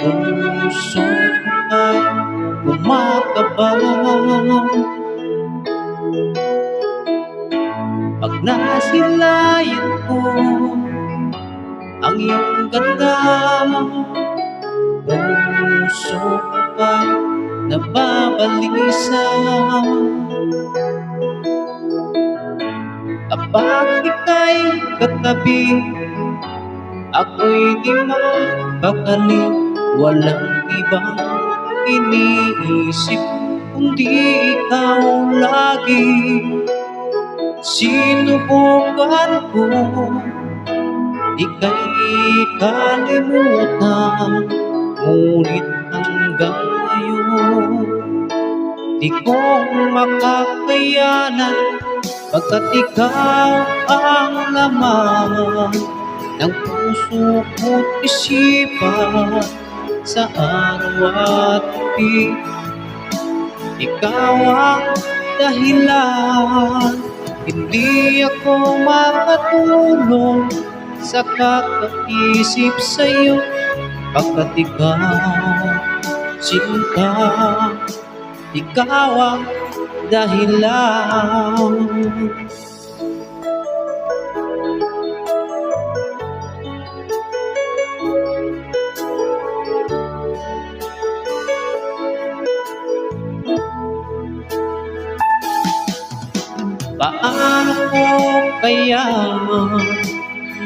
Puso ay kumakabang Pag nasilayan ko ang iyong ganda Puso ko ay nababalisa. Kapag ika'y katabi Ako'y di mapakali Walang ibang iniisip Kundi ikaw lagi. Sinubukan ko Ika'y kalimutan Ngunit hanggang ngayon Di ko makakayanan Pagkat ikaw ang laman Ng puso ko't isipan Sa araw at gabi Ikaw ang dahilan. Hindi ako makatulong Sa kakaisip sa'yo. Pagkat ikaw Sinta Ikaw ang dahilan Paano ko kaya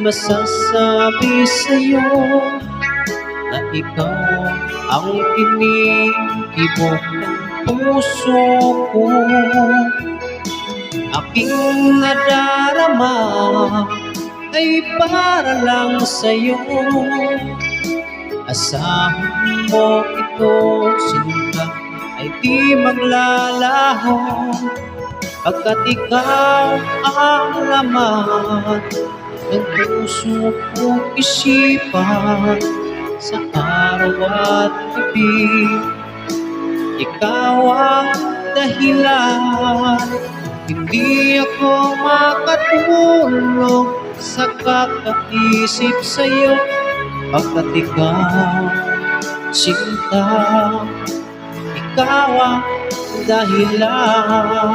masasabi sa'yo na ikaw ang inibok ng puso ko? Aking nadarama ay para lang sa'yo. Asahan mo ito sinta ay di maglalaho Pagkat ikaw ang laman ng puso kong isipan sa araw at gabi. Ikaw ang dahilan, hindi ako makatulog sa kakaisip sa'yo. Pagkat ikaw, sinta, ikaw ang dahilan.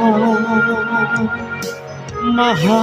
Naha.